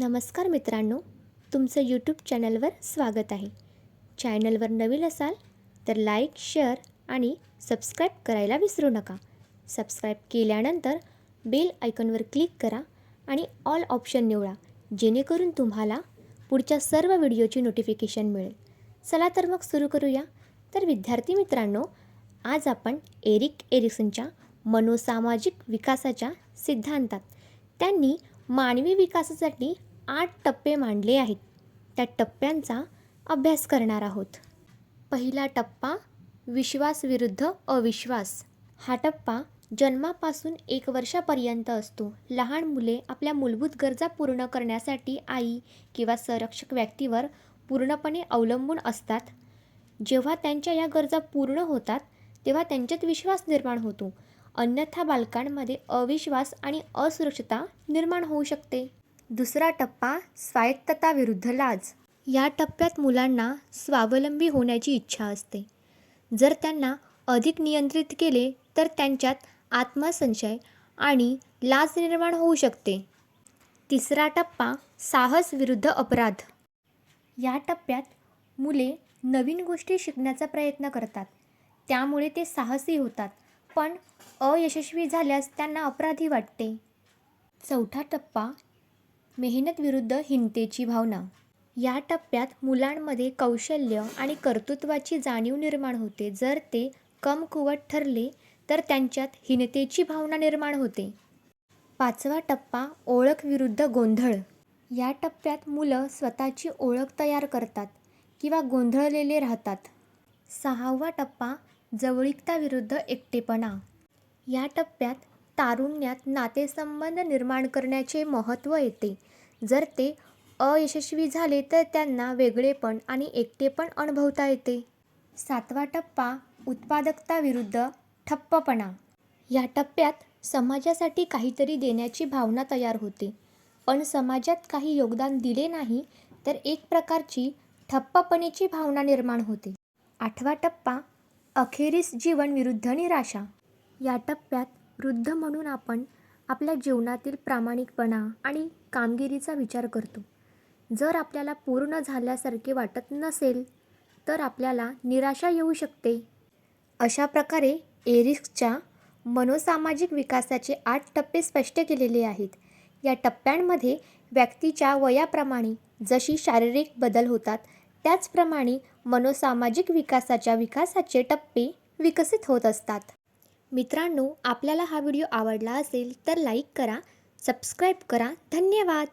नमस्कार मित्रांनो तुमचं यूट्यूब चॅनलवर स्वागत आहे. चॅनलवर नवीन असाल तर लाईक शेअर आणि सबस्क्राईब करायला विसरू नका. सबस्क्राईब केल्यानंतर बेल आयकॉनवर क्लिक करा आणि ऑल ऑप्शन निवडा जेणेकरून तुम्हाला पुढच्या सर्व व्हिडिओची नोटिफिकेशन मिळेल. चला तर मग सुरू करूया. तर विद्यार्थी मित्रांनो आज आपण एरिक एरिक्सनच्या मनोसामाजिक विकासाच्या सिद्धांतात. त्यांनी मानवी विकासासाठी आठ टप्पे मांडले आहेत. त्या टप्प्यांचा अभ्यास करणार आहोत. पहिला टप्पा विश्वास विरुद्ध अविश्वास. हा टप्पा जन्मापासून एक वर्षापर्यंत असतो. लहान मुले आपल्या मूलभूत गरजा पूर्ण करण्यासाठी आई किंवा संरक्षक व्यक्तीवर पूर्णपणे अवलंबून असतात. जेव्हा त्यांच्या या गरजा पूर्ण होतात तेव्हा त्यांच्यात विश्वास निर्माण होतो. अन्यथा बालकांमध्ये अविश्वास आणि असुरक्षता निर्माण होऊ शकते. दुसरा टप्पा स्वायत्तता विरुद्ध लाज या टप्प्यात मुलांना स्वावलंबी होण्याची इच्छा असते. जर त्यांना अधिक नियंत्रित केले तर त्यांच्यात आत्मसंशय आणि लाज निर्माण होऊ शकते. तिसरा टप्पा साहस विरुद्ध अपराध. या टप्प्यात मुले नवीन गोष्टी शिकण्याचा प्रयत्न करतात. त्यामुळे ते साहसी होतात पण अयशस्वी झाल्यास त्यांना अपराधी वाटते. चौथा टप्पा मेहनत विरुद्ध हिंतेची भावना. या टप्प्यात मुलांमध्ये कौशल्य आणि कर्तृत्वाची जाणीव निर्माण होते. जर ते कमकुवत ठरले तर त्यांच्यात हीनतेची भावना निर्माण होते. पाचवा टप्पा ओळख विरुद्ध गोंधळ. या टप्प्यात मुलं स्वतःची ओळख तयार करतात किंवा गोंधळलेले राहतात. सहावा टप्पा जवळीकता विरुद्ध एकटेपणा. या टप्प्यात तारुण्यात नातेसंबंध निर्माण करण्याचे महत्त्व येते. जर ते अयशस्वी झाले तर त्यांना वेगळेपण आणि एकटेपण अनुभवता येते. सातवा टप्पा उत्पादकता विरुद्ध ठप्पपणा. या टप्प्यात समाजासाठी काहीतरी देण्याची भावना तयार होते. पण समाजात काही योगदान दिले नाही तर एक प्रकारची ठप्पपणेची भावना निर्माण होते. आठवा टप्पा अखेरीस जीवन विरुद्ध निराशा. या टप्प्यात वृद्ध म्हणून आपण आपल्या जीवनातील प्रामाणिकपणा आणि कामगिरीचा विचार करतो. जर आपल्याला पूर्ण झाल्यासारखे वाटत नसेल तर आपल्याला निराशा येऊ शकते. अशा प्रकारे एरिक्सच्या मनोसामाजिक विकासाचे आठ टप्पे स्पष्ट केलेले आहेत. या टप्प्यांमध्ये व्यक्तीच्या वयाप्रमाणे जशी शारीरिक बदल होतात त्याचप्रमाणे मनोसामाजिक विकासाच्या विकासाचे टप्पे विकसित होत असतात. मित्रांनो आपल्याला हा व्हिडिओ आवडला असेल तर लाईक करा सबस्क्राईब करा. धन्यवाद.